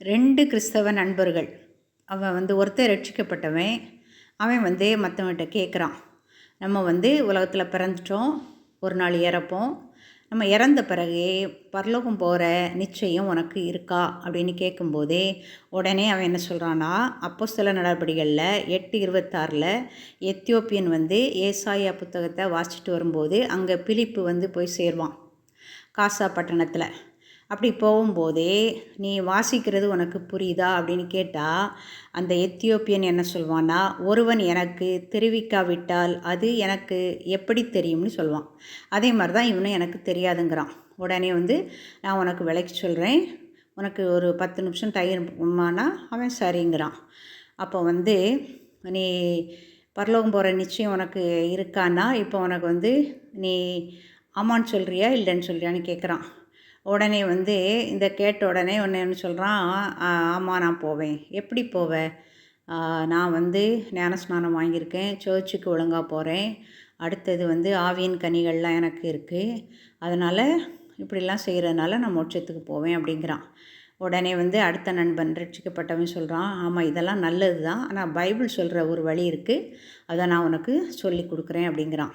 ரெண்டு கிறிஸ்தவ நண்பர்கள். அவன் வந்து ஒருத்தன் ரட்சிக்கப்பட்டவன் அவன் வந்து மற்றவன்கிட்ட கேட்குறான் நம்ம வந்து உலகத்தில் பிறந்துட்டோம் ஒரு நாள் இறப்போம். நம்ம இறந்த பிறகு பரலோகம் போகிற நிச்சயம் உனக்கு இருக்கா? அப்படின்னு கேட்கும்போதே உடனே அவன் என்ன சொல்கிறான்னா அப்போ சில நடவடிக்கைகளில் எட்டு இருபத்தாறில் எத்தியோப்பியன் வந்து ஏசாயா புத்தகத்தை வாசிச்சுட்டு வரும்போது அங்கே பிலிப்பு வந்து போய் சேருவான் காசா பட்டணத்தில். அப்படி போகும்போதே நீ வாசிக்கிறது உனக்கு புரியுதா? அப்படின்னு கேட்டால் அந்த எத்தியோப்பியன் என்ன சொல்வான்னா ஒருவன் எனக்கு தெரிவிக்காவிட்டால் அது எனக்கு எப்படி தெரியும்னு சொல்லுவான் அதே மாதிரி தான் இவனும் எனக்கு தெரியாதுங்கிறான். உடனே வந்து நான் உனக்கு விலைக்கு சொல்கிறேன் உனக்கு ஒரு பத்து நிமிஷம் டைமானா அவன் சரிங்கிறான். அப்போ வந்து நீ பரலோகம் போகிற நிச்சயம் உனக்கு இருக்கான்னா இப்போ உனக்கு வந்து நீ ஆமான்னு சொல்கிறியா இல்லைன்னு சொல்கிறியான்னு கேட்குறான் உடனே வந்து இந்த கேட்ட உடனே ஒன்று என்ன சொல்கிறான் ஆமாம் நான் போவேன். எப்படி போவேன் நான் வந்து ஞானஸ்நானம் வாங்கியிருக்கேன். சர்ச்சுக்கு ஒழுங்காக போகிறேன் அடுத்தது வந்து ஆவியின் கனிகள்லாம் எனக்கு இருக்குது அதனால் இப்படிலாம் செய்கிறதுனால நான் மோட்சத்துக்கு போவேன் அப்படிங்கிறான். உடனே வந்து அடுத்த நண்பன் ரட்சிக்கப்பட்டவன் சொல்கிறான் ஆமாம் இதெல்லாம் நல்லது தான் ஆனால் பைபிள் சொல்கிற ஒரு வழி இருக்குது அதை நான் உனக்கு சொல்லி கொடுக்குறேன் அப்படிங்கிறான்.